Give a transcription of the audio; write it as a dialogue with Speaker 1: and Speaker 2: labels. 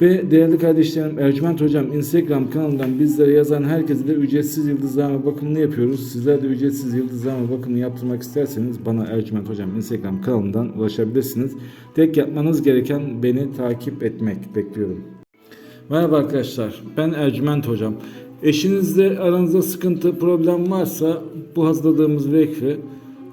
Speaker 1: Ve değerli kardeşlerim Ercüment Hocam Instagram kanalından bizlere yazan herkese de ücretsiz yıldızlama bakımını yapıyoruz. Sizler de ücretsiz yıldızlama bakımını yaptırmak isterseniz bana Ercüment Hocam Instagram kanalından ulaşabilirsiniz. Tek yapmanız gereken beni takip etmek bekliyorum. Merhaba arkadaşlar ben Ercüment Hocam. Eşinizle aranızda sıkıntı problem varsa bu hazırladığımız vekfi